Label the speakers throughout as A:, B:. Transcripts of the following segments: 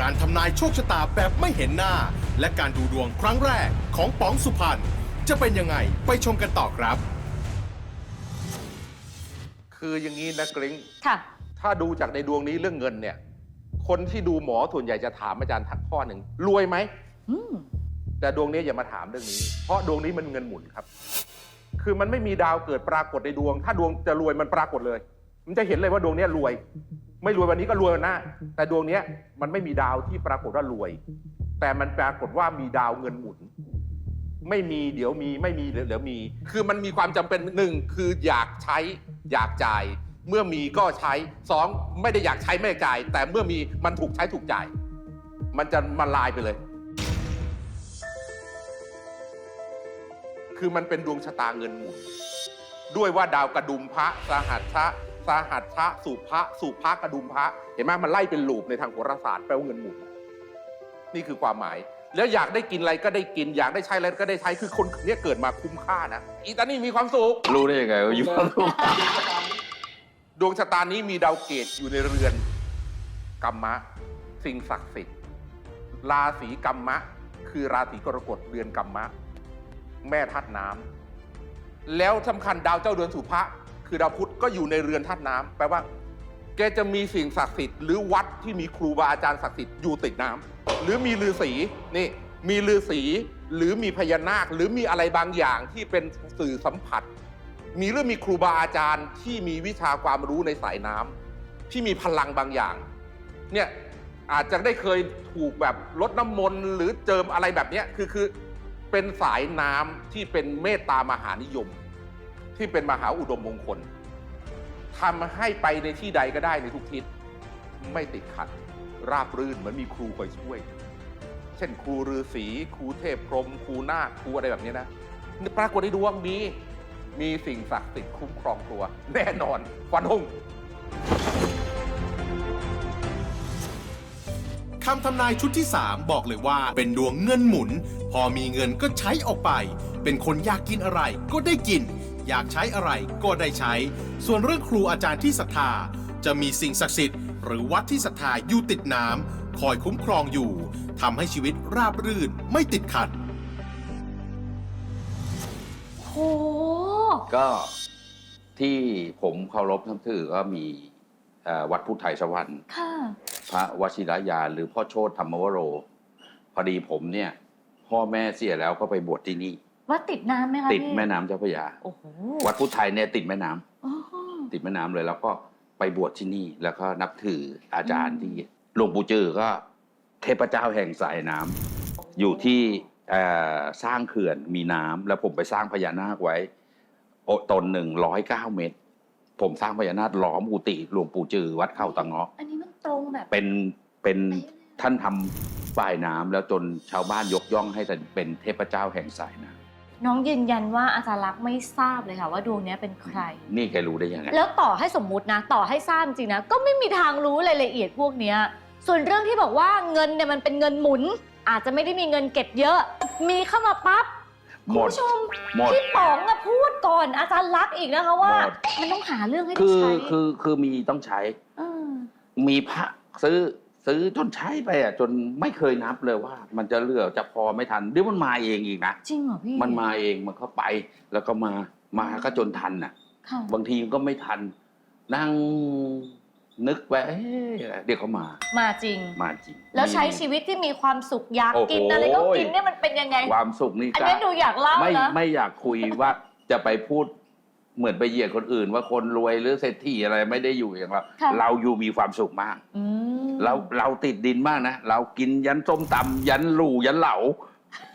A: การทำนายโชคชะตาแบบไม่เห็นหน้า และการดูดวงครั้งแรกของป๋องสุพรรณจะเป็นยังไงไปชมกันต่อครับ
B: คืออย่างนี้นะกริ้ง
C: ค่ะ
B: ถ้าดูจากในดวงนี้เรื่องเงินเนี่ย คนที่ดูหมอส่วนใหญ่จะถามอาจารย์ทักข้อหนึ่งรวยไหม
C: อืม
B: แต่ดวงนี้อย่ามาถามเรื่องนี้ เพราะดวงนี้มันเงินหมุนครับ คือมันไม่มีดาวเกิดปรากฏในดวง ถ้าดวงจะรวยมันปรากฏเลย มันจะเห็นเลยว่าดวงเนี้ยรวยไม่ รวยวันนี้ก็รวยวันหน้าแต่ดวงนี้มันไม่มีดาวที่ปรากฏว่ารวยแต่มันปรากฏว่ามีดาวเงินหมุนไม่มีเดี๋ยวมีไม่มีเดี๋ยวเดี๋ยวมีคือมันมีความจำเป็นหนึ่งคืออยากใช้อยากจ่าย เมื่อมีก็ใช้สองไม่ได้อยากใช้ไม่อยากจ่าย แต่เมื่อมีมันถูกใช้ถูกจ่าย มันจะมาลายไปเลย คือมันเป็นดวงชะตาเงินหมุนด้วยว่าดาวกระดุมพระสหัสชะ สหัสชะสุพระสุพระกระดุมพระเห็นไหมมันไล่เป็นลูปในทางโหราศาสตร์แปลว่าเงินหมุนนี่คือความหมาย แล้วอยากได้กินอะไรก็ได้กิน อยากได้ใช้อะไรก็ได้ใช้คือคนเนี้ยเกิดมาคุ้มค่านะอีตานี่มีความสุข
D: รู้ได้ยังไงว่าอยู่กับลูก
B: ดวงชะตานี้มีดาวเกตอยู่ในเรือนกัมมะ สิ่งศักดิ์สิทธิ์ราศีกัมมะ คือราศีกรกฎเรือนกัมมะ แม่ธาตุน้ำแล้วสำคัญดาวเจ้าเดือนสุภะ คือดาวพุธก็อยู่ในเรือนธาตุน้ำแปลว่า แกจะมีสิ่งศักดิ์สิทธิ์หรือวัดที่มีครูบาอาจารย์ศักดิ์สิทธิ์อยู่ติดน้ำหรือมีฤาษีนี่มีฤาษีหรือมีพญานาค หรือมีอะไรบางอย่างที่เป็นสื่อสัมผัส มีเรื่อมีครูบาอาจารย์ที่มีวิชาความรู้ในสายน้ำที่มีพลังบางอย่าง เนี่ยอาจจะได้เคยถูกแบบลดน้ำมนต์หรือเจิมอะไรแบบนี้คือคือเป็นสายน้ำที่เป็นเมตตามหานิยม ที่เป็นมหาอุดมมงคลทำให้ไปในที่ใดก็ได้ในทุกทิศไม่ติดขัด ราบรื่นเหมือนมีครูคอยช่วย เช่น ครูฤาษีครูเทพพรมครูนาคครูอะไรแบบนี้นะปรากฏในดวงมีมีสิ่งศักดิ์สิทธิ์คุ้มครองตัว แน่นอนฟันธง
A: คำทำนายชุดที่ 3 บอกเลยว่าเป็นดวงเงินหมุน พอมีเงินก็ใช้ออกไป เป็นคนอยากกินอะไรก็ได้กิน อยากใช้อะไรก็ได้ใช้ ส่วนเรื่องครูอาจารย์ที่ศรัทธา จะมีสิ่งศักดิ์สิทธิ์ หรือวัดที่ศรัทธาอยู่ติดน้ำคอยคุ้มครองอยู่ทำให้ชีวิตราบรื่นไม่ติดขัด
C: โห
D: ก็ที่ผมเคารพนับถือก็มีเอ่อวัดพุทธไทยสวรรค์
C: ค่ะ
D: พระวชิรยานหรือพ่อโชตธรรมวโร พอดีผมเนี่ย พ่อแม่เสียแล้วก็ไปบวชที่นี่
C: ว่าติดน้ำไหมคะ
D: ติด
C: พี่
D: แม่น้ำเจ้าพระยา
C: โอ้โห
D: วัดพุทธไทยเนี่ยติดแม่น้ำ
C: อ๋อ
D: ติดแม่น้ำเลย แล้วก็ไปบวชที่นี่แล้วก็นับถืออาจารย์ที่หลวงปู่จือก็ เทพเจ้าแห่งสายน้ำอยู่ที่เอ่อสร้างเขื่อนมีน้ำแล้วผมไปสร้างพญานาคไว้โอตนหนึ่งร้อยเก้าเมตร ผมสร้างพญานาคล้อมกุฏิหลวงปู่จือวัดเข้าตะเงาะ
C: อันนี้มันตรงแบบ
D: เป็นเป็น
C: เป๊ะเลยอะ
D: ท่านทำฝ่ายน้ำแล้วจนชาวบ้านยกย่องให้เป็นเทพเจ้าแห่งสายน้
C: น้องยืนยันว่าอาจารย์ลักษณ์ไม่ทราบเลยค่ะว่าดวงเนี้ยเป็นใครำ
D: นี่แกรู้ได้ยังไง
C: แล้วต่อให้สมมุตินะ ต่อให้ทราบจริงนะ ก็ไม่มีทางรู้รายละเอียดพวกเนี้ย ส่วนเรื่องที่บอกว่าเงินเนี่ยมันเป็นเงินหมุน อาจจะไม่ได้มีเงินเก็บเยอะ มีเข้ามาปั๊บ
D: หม
C: คุณ
D: ด
C: ผู้ชม
D: หมด
C: พี่ป๋องอะพูดก่อนอาจารย์ลักษณ์อีกนะคะว่า
D: หมด
C: มันต้องหาเรื่องให้ได้
D: คือ
C: ใช้
D: คือคือมีต้องใช้
C: เออ
D: มีพระซื้อ ซื้อจนใช้ไปอะจนไม่เคยนับเลยว่า มันจะเหลือจะพอไม่ทันเดี๋ยวมันมาเองอีกนะ
C: จริงเหรอพี่
D: มันมาเองมันก็ไป แล้วก็มามาก็จนทันอะ
C: ค่ะ
D: บางทีมันก็ไม่ทัน นั่งนึกไปเอ๊ะเดี๋ยวเขามา
C: มาจริง
D: มาจริง
C: แล้วใช้
D: มี
C: ชีวิตที่มีความสุขอยาก
D: โอ้โห
C: กินอะไรก็กินเนี่ยมันเป็นยังไง
D: ความสุขนี่
C: อัน
D: ก็
C: นี้ดูอยากเล่า
D: ไม่
C: นะ
D: ไม่อยากคุยว่าจะไปพูด เหมือนไปเหยียดคนอื่น ว่าคนรวยหรือเศรษฐีอะไรไม่ได้อยู่อย่างเรา
C: ค่ะ
D: เราอยู่มีความสุขมาก
C: อืม
D: เราเราติดดินมากนะ เรากินยันส้มตำยันหลู่ยันเหลา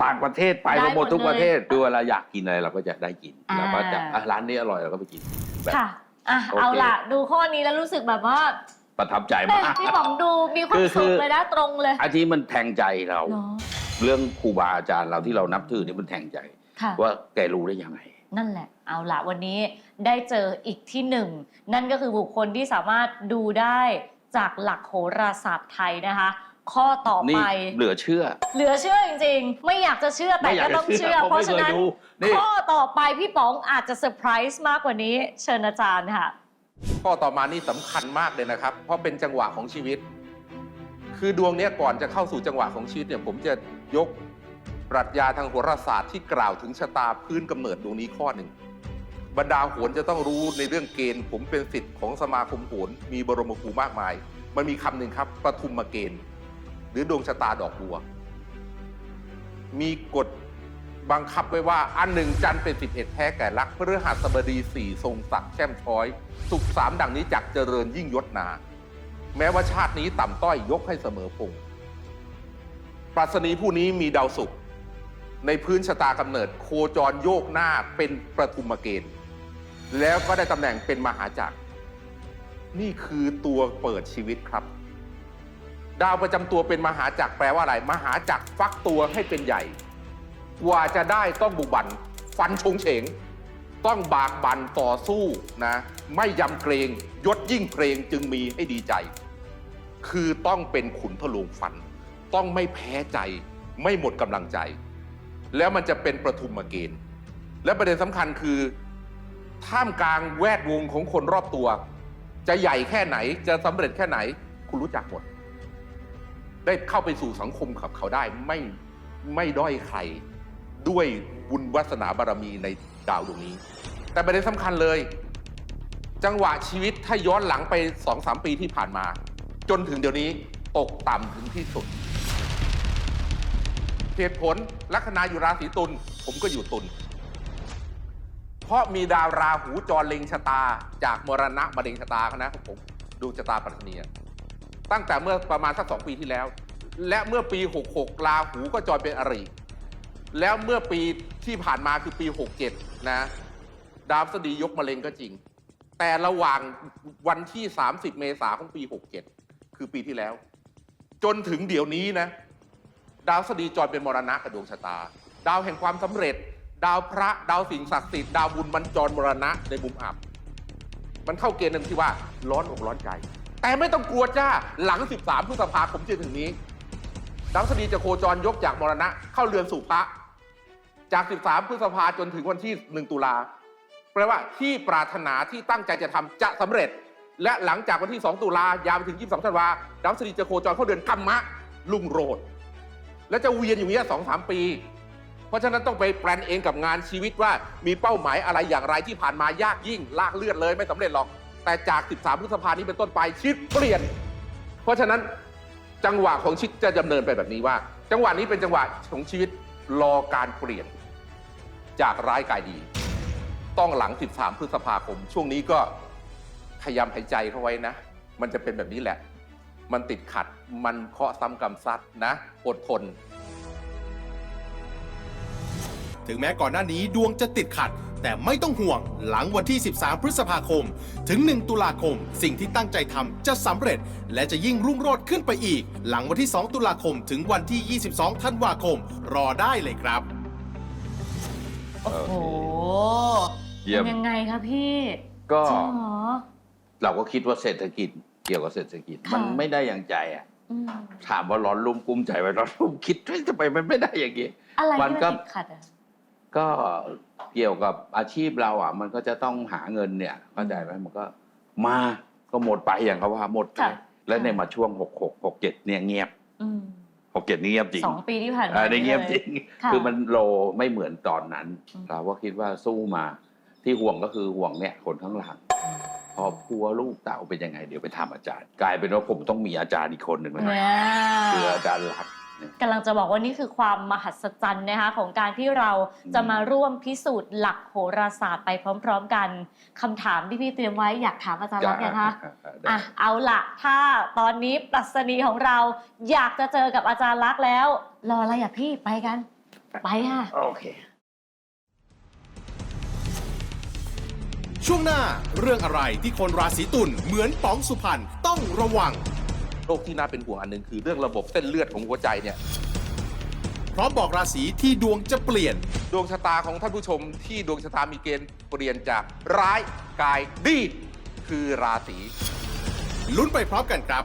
D: ต่างประเทศไป
C: ได้
D: มาหมด
C: หมด
D: ทุก
C: เลย
D: ประเทศคือเวลาอยากกินอะไรเราก็จะได้กิน
C: อ่า
D: เราก็จะอะร้านนี้อร่อยเราก็ไปกินแบบ
C: ค่ะอะ
D: โอเค
C: เอาล่ะ ดูข้อนี้แล้วรู้สึกแบบว่า
D: ประทับใจ
C: แม่
D: มาก
C: พี่ป๋องดูมีความ
D: คือคื
C: สุข
D: อ
C: เลยนะตรงเลย
D: อันที่มันแทงใจเรา
C: เนาะ
D: เรื่องครูบาอาจารย์เราที่เรานับถือนี่มันแทงใจ
C: ค่ะ
D: ว่าแกรู้ได้ยังไง
C: นั่นแหละ เอาละวันนี้ได้เจออีกที่หนึ่ง นั่นก็คือบุคคลที่สามารถดูได้จากหลักโหราศาสตร์ไทยนะคะ ข้อต่อ
D: นี่
C: ไป
D: เหลือเชื่อ
C: เหลือเชื่อจริงๆ ไม่อยากจะเชื่อแต่
D: ไม่อยา
C: ก็
D: กจะ
C: ต้อง
D: เชื่
C: เชื่
D: อ
C: อเพราะฉะนั้น
D: ผมไม่เคยดูนี่
C: ข้อต่อไปพี่ป๋องอาจจะเซอร์ไพรส์มากกว่านี้ เชิญอาจารย์ค่ะ
B: ข้อต่อมานี่สำคัญมากเลยนะครับ เพราะเป็นจังหวะของชีวิตคคือดวงเนี้ยก่อนจะเข้าสู่จังหวะของชีวิตเนี่ยผมจะยก ปรัชญาทางโหราศาสตร์ที่กล่าวถึงชะตาพื้นกำเนิดดวงนี้ข้อหนึ่ง บรรดาโหรจะต้องรู้ในเรื่องเกณฑ์ ผมเป็นสิทธิ์ของสมาคมโหรมีบรมครูมากมาย มันมีคำหนึ่งครับปทุมมาเกณฑ์ หรือดวงชะตาดอกบัว มีกฎบังคับไว้ว่าอันหนึ่งจันเป็นสิบเอ็ดแท้แก่ลักษณ์พฤหัสบดีสี่ทรงศักดิ์แช่มช้อย สุขสามดังนี้จักเจริญยิ่งยศนา แม้ว่าชาตินี้ต่ำต้อยยกให้เสมอพงปรัชนีผู้นี้มีดาวศุกร์ ในพื้นชะตากำเนิดโคจรโยกหน้าเป็นประทุมเกณฑ์ แล้วก็ได้ตำแหน่งเป็นมหาจักร นี่คือตัวเปิดชีวิตครับ ดาวประจำตัวเป็นมหาจักรแปลว่าอะไร มหาจักรฟักตัวให้เป็นใหญ่ กว่าจะได้ต้องบุกบันฟันชงเฉง ต้องบากบันต่อสู้นะ ไม่ยำเกรงยศยิ่งเกรงจึงมีให้ดีใจ คือต้องเป็นขุนทะลวงฟัน ต้องไม่แพ้ใจ ไม่หมดกำลังใจ แล้วมันจะเป็นประทุมเกณฑ์ และประเด็นสำคัญคือ ท่ามกลางแวดวงของคนรอบตัว จะใหญ่แค่ไหนจะสำเร็จแค่ไหน คุณรู้จักหมด ได้เข้าไปสู่สังคมกับเขาได้ไม่ไม่ด้อยใคร ด้วยบุญวาสนาบารมีในดาวดวงนี้ แต่ประเด็นสำคัญเลย จังหวะชีวิตถ้าย้อนหลังไปสองสามปีที่ผ่านมา จนถึงเดี๋ยวนี้ตกต่ำถึงที่สุด เหตุผลลัคนาอยู่ราศีตุลผมก็อยู่ตุลเพราะมีดาวราหูจรเล็งชะตา จากมรณะมาเล็งชะตาเขานะผมดูชะตาปัตตนียตั้งแต่เมื่อประมาณสักสองปีที่แล้ว และเมื่อปี 66 ราหูก็จรเป็นอริแล้วเมื่อปีที่ผ่านมาคือปี 67 นะ ดาวพฤษฎียกมะเร็งก็จริง แต่ระหว่างวันที่ 30 เมษาของปี 67 คือปีที่แล้ว จนถึงเดี๋ยวนี้นะ ดาวพฤษฎีจรเป็นมรณะกับดวงชะตา ดาวแห่งความสำเร็จ ดาวพระดาวสิ่งศักดิ์สิทธิ์ดาวบุญมันจรมรณะในมุมอับ มันเข้าเกณฑ์หนึ่งที่ว่าร้อนอกร้อนใจ แต่ไม่ต้องกลัวจ้าหลัง 13พฤษภาคมจะถึงนี้ ดาวพฤษฎีจะโคจรยกจากมรณะเข้าเรือนสู่พระ จาก 13พฤษภาจนถึงวันที่ 1 ตุลาแปลว่าที่ปรารถนาที่ตั้งใจจะทำจะสำเร็จ และหลังจากวันที่ 2 ตุลายาวไปถึง 22ธันวาดาวพฤษฎีจะโคจรเข้าเดือนกัมมะลุ่งโรด และจะเวียนอย่างนี้ยสองสามปี เพราะฉะนั้นต้องไปแปลนเองกับงานชีวิตว่ามีเป้าหมายอะไรอย่างไรที่ผ่านมายากยิ่งลากเลือดเลยไม่สำเร็จหรอก แต่จาก 13 พฤษภานี้เป็นต้นไปชีวิตเปลี่ยน เพราะฉะนั้นจังหวะของชีวิตจะดำเนินไปแบบนี้ว่า จังหวะนี้เป็นจังหวะของชีวิตรอการเปลี่ยน จากร้ายกลายดี ต้องหลัง 13 พฤษภาคม ช่วงนี้ก็พยายามหายใจเข้าไว้นะ มันจะเป็นแบบนี้แหละ มันติดขัด มันเคาะซ้ำกรรมซัดนะ อดทน
A: ถึงแม้ก่อนหน้านี้ดวงจะติดขัด แต่ไม่ต้องห่วงหลังวันที่ 13 พฤษภาคม ถึง 1 ตุลาคม สิ่งที่ตั้งใจทำจะสำเร็จ และจะยิ่งรุ่งโรจน์ขึ้นไปอีก หลังวันที่ 2 ตุลาคมถึงวันที่ 22 ธันวาคม รอได้เลยครับ
C: โอ้โห
D: เยี่ยม
C: เป็นยังไงคะพี่
D: ก็
C: จริงเหรอ
D: เราก็คิดว่าเศรษฐกิจ เกี่ยวกับเศรษฐกิจ
C: ค่ะ
D: มันไม่ได้อย่างใจอะ
C: อืม
D: ถามว่าร้อนรุ่มกุ้มใจไหมร้อนรุ่มคิดว่าทำไมมันไม่ได้อย่างนี้
C: อะไร
D: มัน
C: ที่
D: ก็
C: มันติดขัดอะ
D: ก็เกี่ยวกับอาชีพเราอะ มันก็จะต้องหาเงินเนี่ยเข้าใจไหมมันก็มาก็หมดไปอย่างเขาว่าหมดไป
C: ค่ะ
D: แล้วในมาช่วงหกหกหกเจ็ดเนี่ยเงียบ
C: อืม
D: หกเจ็ดนี่เงียบจริง
C: สองปีที่ผ่านมา
D: อ่าในเงียบ
C: ล
D: จริง
C: ค่ะ
D: คือมันโลไม่เหมือนตอนนั้น
C: อืม
D: เราก็คิดว่าสู้มาที่ห่วงก็คือห่วงเนี่ยคนข้างหลัง พอพัวลูกเต่าเป็นยังไง เดี๋ยวไปถามอาจารย์ กลายเป็นว่าผมต้องมีอาจารย์อีกคนหนึ่งนะ
C: เนี่ย
D: คืออาจารย์รักษณ์เนี่ย
C: กำลังจะบอกว่านี่คือความมหัศจรรย์นะคะของการที่เราจะมาร่วมพิสูจน์หลักโหราศาสตร์ไปพร้อม ๆ กันคำถามที่พี่เตรียมไว้อยากถามอาจารย์รักษณ์ยังคะ
D: ได้
C: อะเอาละถ้าตอนนี้ปรัชนีของเราอยากจะเจอกับอาจารย์รักษณ์แล้ว รออะไรอะพี่ไปกัน ไปค่ะ
D: โอเค
A: ช่วงหน้าเรื่องอะไรที่คนราศีตุลเหมือนป๋องสุพรรณต้องระวัง
B: โรคที่น่าเป็นห่วงอันหนึ่งคือเรื่องระบบเส้นเลือดของหัวใจเนี่ย
A: พร้อมบอกราศีที่ดวงจะเปลี่ยน
B: ดวงชะตาของท่านผู้ชมที่ดวงชะตามีเกณฑ์เปลี่ยนจากร้ายกลายดี คือราศี
A: ลุ้นไปพร้อมกันครับ